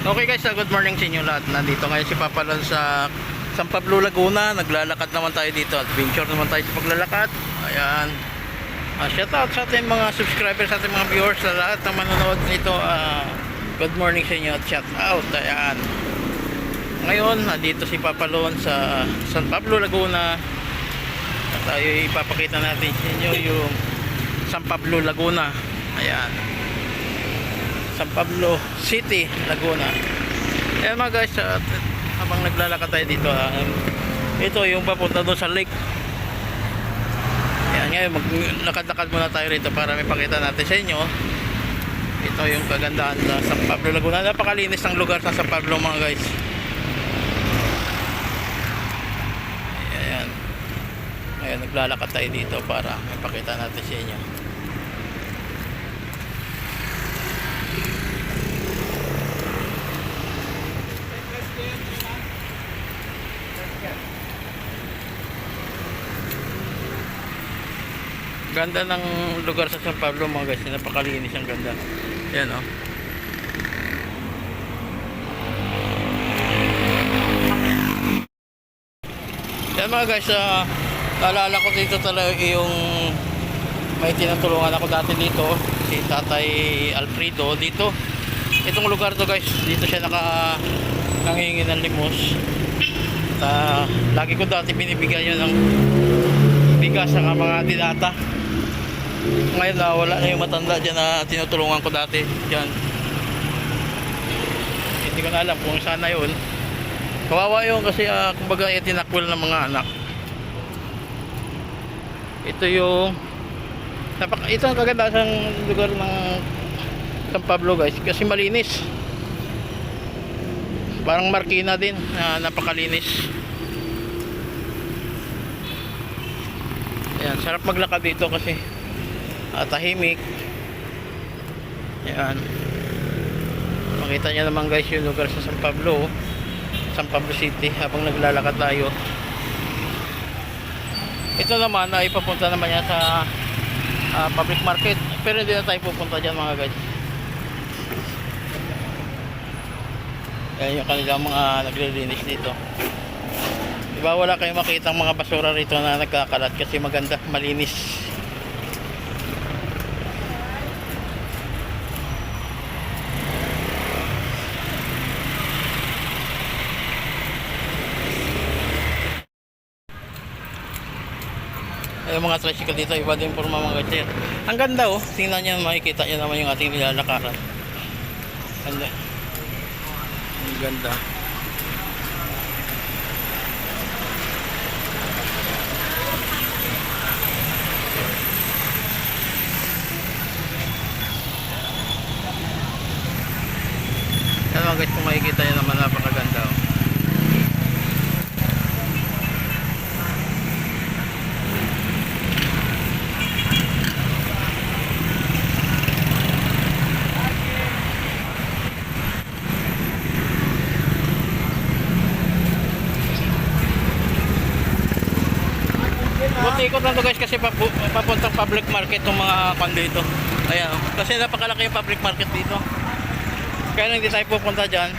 Okay guys, uh, good morning sa inyo lahat. Nandito ngayon si Papa Lon sa San Pablo, Laguna. Naglalakad naman tayo dito. Adventure naman tayo sa paglalakad. Ayan. Uh, shout out sa ating mga subscribers, sa ating mga viewers, sa lahat na manonood nito. ah, good morning sa inyo at shout out. Ayan. Ngayon, nandito si Papa Lon sa San Pablo, Laguna. At tayo ipapakita natin sa inyo yung San Pablo, Laguna. Ayan. San Pablo City, Laguna. Ayan mga guys, at habang naglalakad tayo dito, ah, ito yung papunta doon sa lake. Ayan, ngayon maglakad-lakad muna tayo rito para may pakita natin sa inyo. Ito yung kagandahan sa San Pablo, Laguna. Napakalinis ng lugar sa San Pablo mga guys. Ayan. Ngayon naglalakad tayo dito para may pakita natin sa inyo. Ganda ng lugar sa San Pablo mga guys. Napakalinis ang ganda. Yan oh. Yan mga guys, ah, naalala ko dito talaga yung may tinutulungan ako dati dito, si Tatay Alfredo dito. Itong lugar to guys, dito siya naka nangingi ng limos. At ah, lagi ko dati binibigyan yun ng bigas sa mga dilata. Ngayon na wala na yung matanda dyan na tinutulungan ko dati. Dyan. Hindi ko na alam kung saan na yun. Kawawa yun kasi uh, kumbaga itinakwil ng mga anak. Ito yung napak ito ang kagandang lugar ng San Pablo guys kasi malinis. Parang Marikina din na napakalinis. Ayan, sarap maglakad dito kasi ah, tahimik. Ayan. Makita niyo naman guys yung lugar sa San Pablo. San Pablo City habang naglalakad tayo. Ito naman ay papunta naman yan sa ah, public market. Pero hindi na tayo pupunta dyan mga guys. Ayan yung kanilang mga naglilinis dito. Diba wala kayong makita mga basura rito na nagkakalat kasi maganda, malinis. Yung mga tricycle dito, iba din forma mga ganyan. Ang ganda oh, tingnan nyo, makikita nyo naman yung ating nilalakaran. Ganda. Ang ganda. Mga guys, kung makikita nyo naman napakaganda oh. Buti ikot lang to guys kasi papu- papuntang public market yung mga kwan dito. Ayan, kasi napakalaki yung public market dito. Kaya hindi tayo pupunta dyan.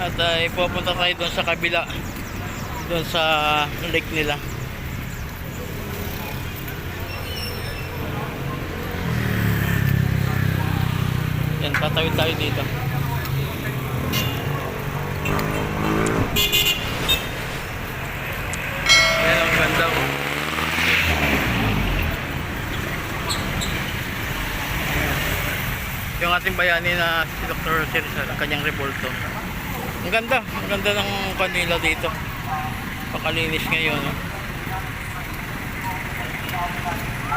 At ay pupunta tayo doon sa kabila. Doon sa lake nila. Yan, tatawid tayo dito. Ayan, ang ganda oh. Yung ating bayani na si Dr. Cerizal, ang kanyang revolto. Ang ganda, ang ganda ng kanila dito. Pakalinis ngayon. No?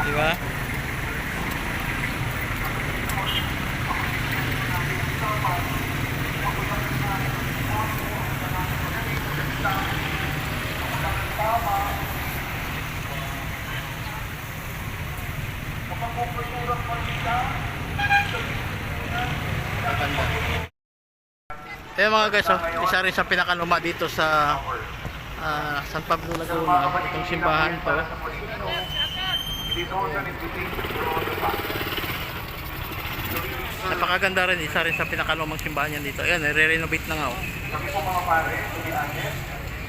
Di ba? Maganda. Ayan mga guys, oh, isa rin sa pinakaluma dito sa ah, San Pablo Laguna. Itong simbahan to. Napakaganda rin, isa rin sa pinakalumang simbahan yan dito. Ayan, nire-renovate na nga oh.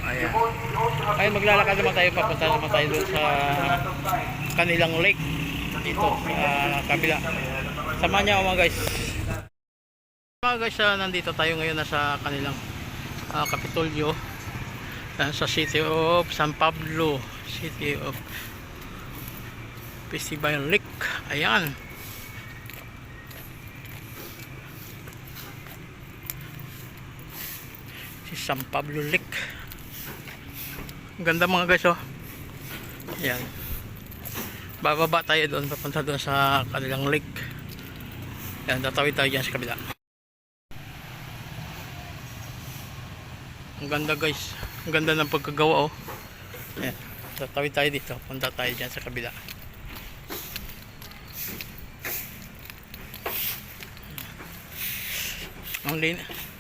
Ayan. Ayun, maglalakad naman tayo, papunta naman tayo doon sa kanilang lake. Dito, sa kabila. Samahan niyo mga guys. Mga guys, ah, nandito tayo ngayon nasa kanilang ah, Kapitolyo. Yan, sa City of San Pablo. City of Festival Lake. Ayan. Si San Pablo Lake. Ang ganda mga guys oh. Ayan. Bababa tayo doon, papunta doon sa kanilang lake. Ayan, tatawid tayo dyan sa kabila. Ang ganda guys. Ang ganda ng pagkagawa oh. Ayan. Tatawid tayo dito. Punta tayo dyan sa kabila. Ang lin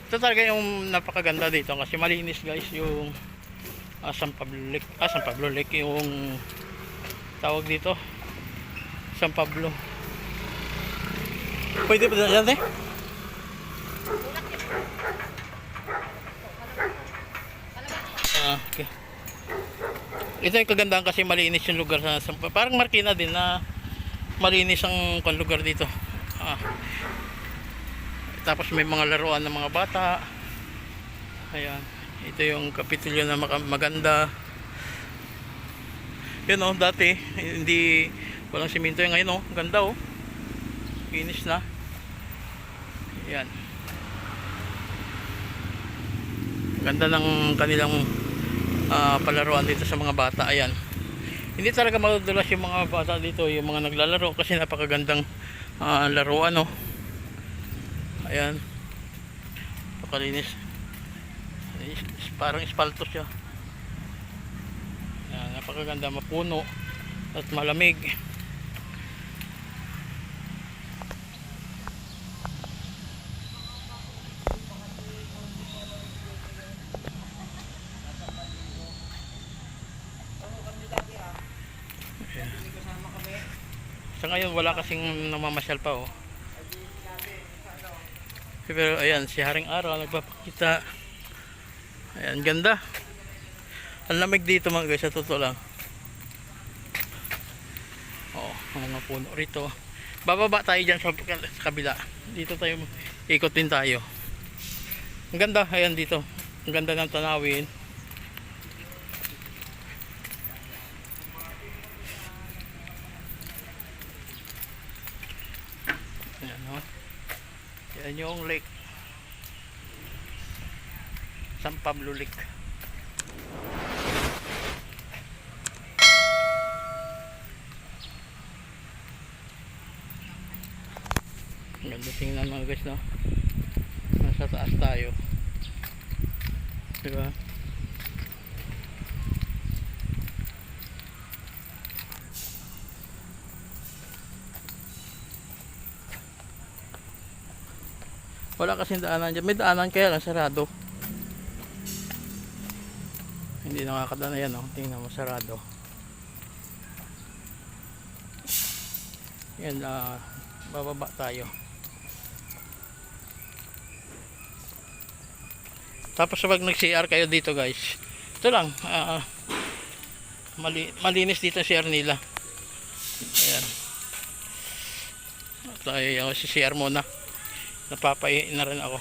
Ito talaga yung napakaganda dito kasi malinis guys yung ah, San Pablo Lake. Ah, San Pablo Lake yung tawag dito. San Pablo. Pwede ba dyan eh? Okay. Ito yung kagandahan kasi malinis yung lugar sa, sa parang Marikina din na malinis ang kung lugar dito. Ah. Tapos may mga laruan ng mga bata. Ayan. Ito yung kapitulyo na maganda. Yun oh, dati hindi walang simento yung ngayon oh. Ganda oh. Finish na. Ayan. Ganda ng kanilang ah, palaruan dito sa mga bata. Ayan. Hindi talaga madudulas yung mga bata dito, yung mga naglalaro kasi napakagandang ah, laruan oh. Ayan. Napakalinis. Is- is- Parang espalto siya. Ayan, napakaganda, mapuno at malamig. Ayan. Sa ngayon wala kasing namamasyal pa oh. Pero ayan, si Haring Araw nagpapakita. Ayan, ganda. Ang lamig dito mga guys, sa totoo lang. Ang mga puno rito. Bababa tayo dyan sa, sa kabila. Dito tayo, ikot din tayo. Ang ganda, ayan dito. Ang ganda ng tanawin. Ayan o. Yan yung lake. San Pablo Lake. Ang Ganda tingnan mga guys no. Nasa taas tayo. Diba? Wala kasing daanan dyan. May daanan kaya lang sarado. Hindi nakakadaan na yan, oh. Tingnan mo, sarado. Yan, ah, bababa tayo. Tapos pag nag-CR kayo dito guys, ito lang, ah, mali, malinis dito ang CR nila. Ayan. Tayo si CR muna napapaiin na rin ako.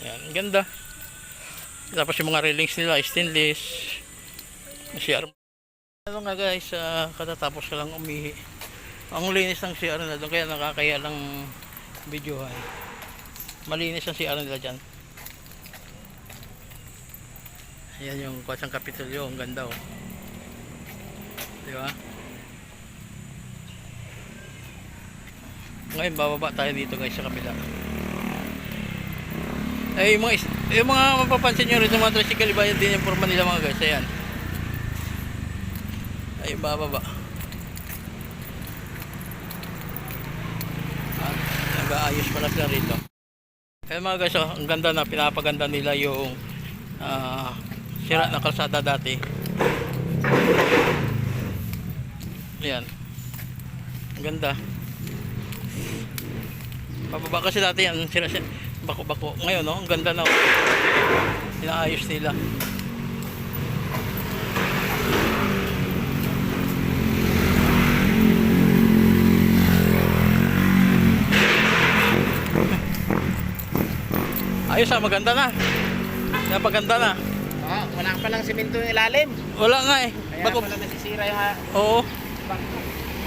Ayan, ganda. Tapos yung mga railings nila stainless. CR ano nga guys ah, katatapos ka lang umihi. Ang linis ng CR nila doon kaya nakakaya lang videohan. Malinis ang CR nila dyan. Ayan yung Kwasang Kapitolyo ang ganda oh. Di ba Ngayon bababa tayo dito guys sa kabila. Ay yung mga yung mga mapapansin niyo rito mga tricycle iba yun din yung forma nila mga guys. Ayan. Ay bababa. At nag-aayos pala sila rito. Kaya mga guys, oh, ang ganda na pinapaganda nila yung ah, sira na kalsada dati. Ayan. Ang ganda. Pababa kasi dati yan, sila siya, bako-bako. Ngayon, no, ang ganda na. oh. Inaayos nila. Ayos ah, maganda na. Napaganda na. Ah, wala pa lang simento yung ilalim. Wala nga eh. Kaya Bako, pala nasisira yung ha- oo, bangko.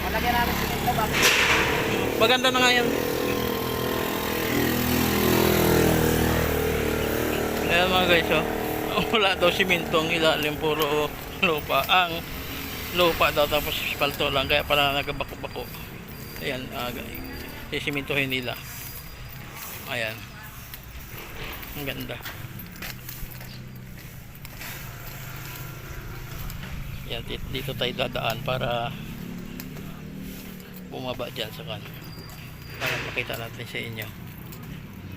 Malagyan namin simento bakit? maganda na nga yan. Ayan mga guys, oh. Wala daw simento ang ilalim, puro lupa. Ang lupa daw tapos spalto lang, kaya pala nagabako-bako. Ayan, uh, sisimintohin nila. Ayan. Ang ganda. Yan, di- dito tayo dadaan para bumaba dyan sa kan para makita natin sa inyo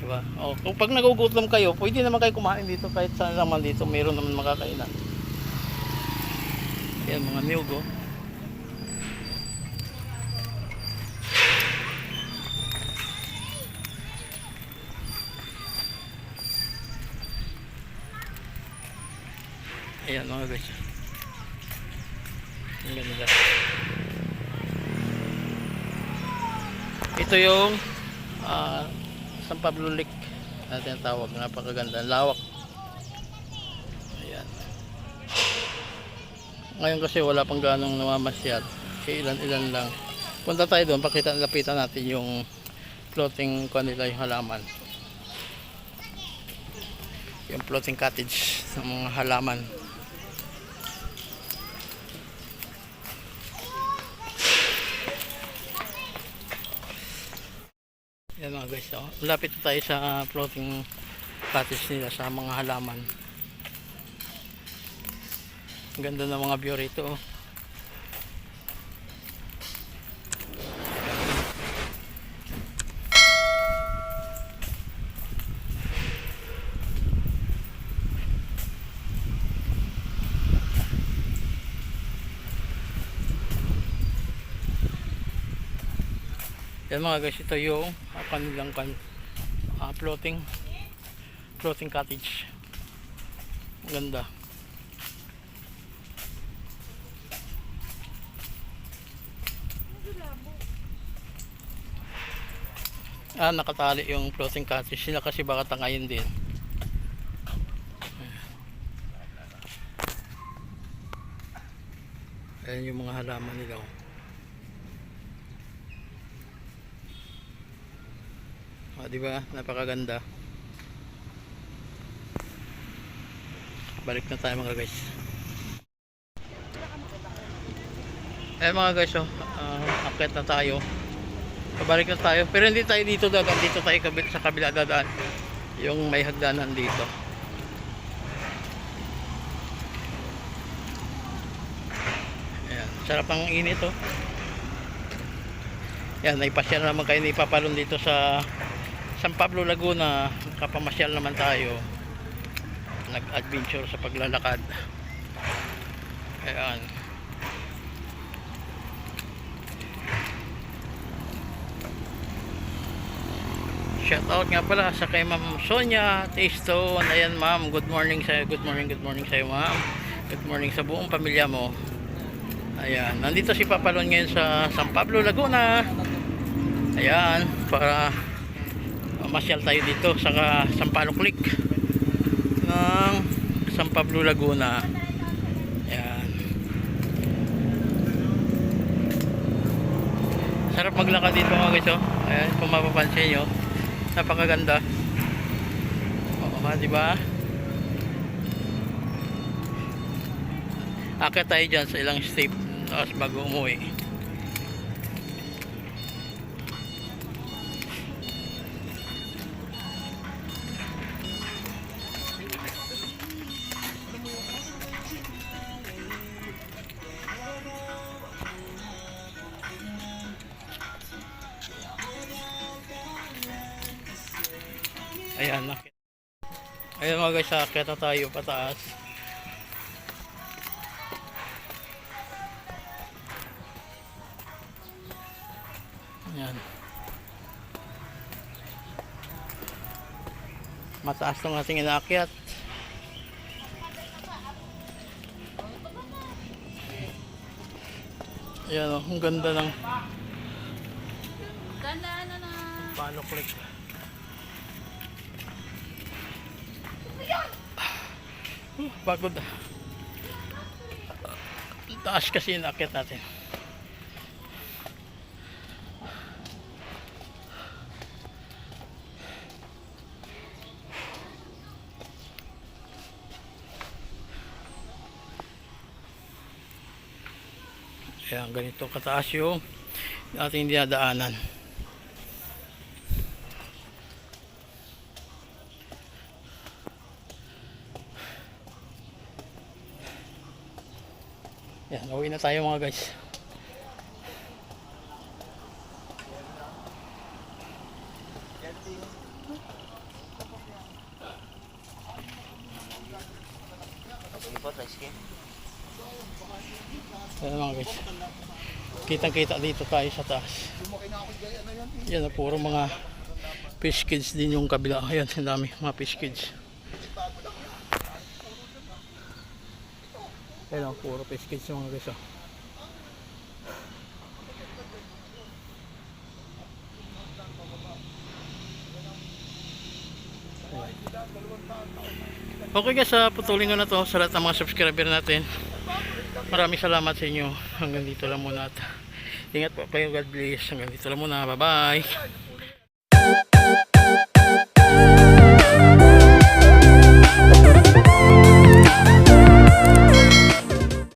diba? O, kung pag nagugutom kayo pwede naman kayo kumain dito kahit saan naman dito mayroon naman makakainan yan mga niyog oh. ayan mga guys ang ganda ito yung ah, San Pablo Lake natin tawag napakaganda. Lawak. Ayan. Ngayon kasi wala pang ganong namamasyal. Ilan ilan lang. Punta tayo doon. Pakita lapitan natin yung floating kanila yung halaman. Yung floating cottage ng mga halaman Yan mga guys, oh. Lapit tayo sa floating cottage nila sa mga halaman. Ganda ng mga view rito. oh. Yan mga guys, ito yung uh, kanilang kan ah, floating floating cottage. Ganda. Ah, nakatali yung floating cottage. Sila kasi baka tangayin din. Ayan yung mga halaman nila. oh. Ah, di ba? Napakaganda. Balik na tayo mga guys. Eh mga guys, oh, ah, akit na tayo. Pabalik na tayo. Pero hindi tayo dito dadaan. Dito tayo kabi- sa kabila dadaan. Yung may hagdanan dito. Ayan. Sarap ang init, oh. Yan, naipasyal naman kayo ni Papalon dito sa San Pablo Laguna. Kapamasyal naman tayo. Nag-adventure sa paglalakad. Ayan. Shout out nga pala sa kay Ma'am Sonia Taystone. Ayan ma'am, good morning sa good morning, good morning sa iyo ma'am. Good morning sa buong pamilya mo. Ayan, nandito si Papalon ngayon sa San Pablo Laguna. Ayan, para masyal tayo dito sa Sampaloc Lake ng San Pablo Laguna. Ayan. Sarap maglakad dito mga guys, oh. Ayan, kung mapapansin nyo. Napakaganda. Oo, ha, di ba? Akit tayo dyan sa ilang step bago umuwi. Ayan, nakit. Ayan mga guys, akit na tayo pataas. Ayan. Mataas ng ating inaakyat. Ayan o, ang ganda ng Tandaan na na. palo click. Uh, pagod. Taas kasi yung akit natin. Ayan, ganito kataas yung ating dinadaanan. Yan, uwi na tayo mga guys. Ayan mga guys. Kitang kita dito tayo sa taas. Yan, puro mga fish kids din yung kabila. Ayan, ang dami mga fish kids. Ayan, oh, puro yung mga guys. oh. Okay guys, sa putulin ko na to sa lahat ng mga subscriber natin. Maraming salamat sa inyo. Hanggang dito lang muna at ingat po kayo. God bless. Hanggang dito lang muna. Bye bye.